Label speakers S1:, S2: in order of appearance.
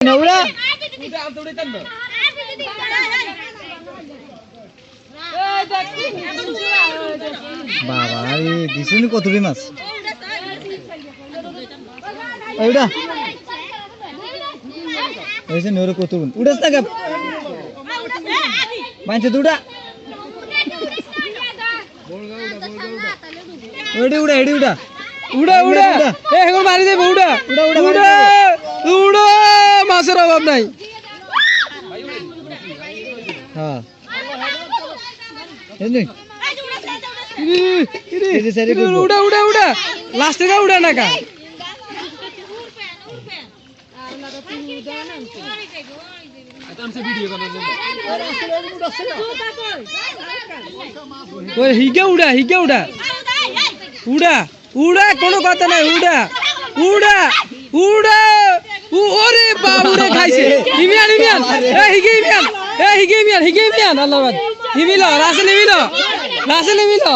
S1: উড়া বাবা আরে দিছুনি কতটি মাছ? এই এই যে নরে কত উড়াস না গা? মানছে দুড়া এডি উড়া এডি উড়া
S2: উড়া উড়া এ এখন মারি দেবে উড়া,
S1: উড়া উড়া হ্যাঁ।
S2: উড়া উড়া উড়া। লাস্টে গা উড়া না কা হিগে উড়া হিগে উড়া। উড়া উড়া, কোনো কথা নাই, উড়া। উড়া উড়া। ইমিয়ান এ হিগে ইমিয়ান এ হিগে ইমিয়ান হিগে ইমিয়ান আল্লাহ বাদ হিমিল রাসে নিমিল রাসে নিমিল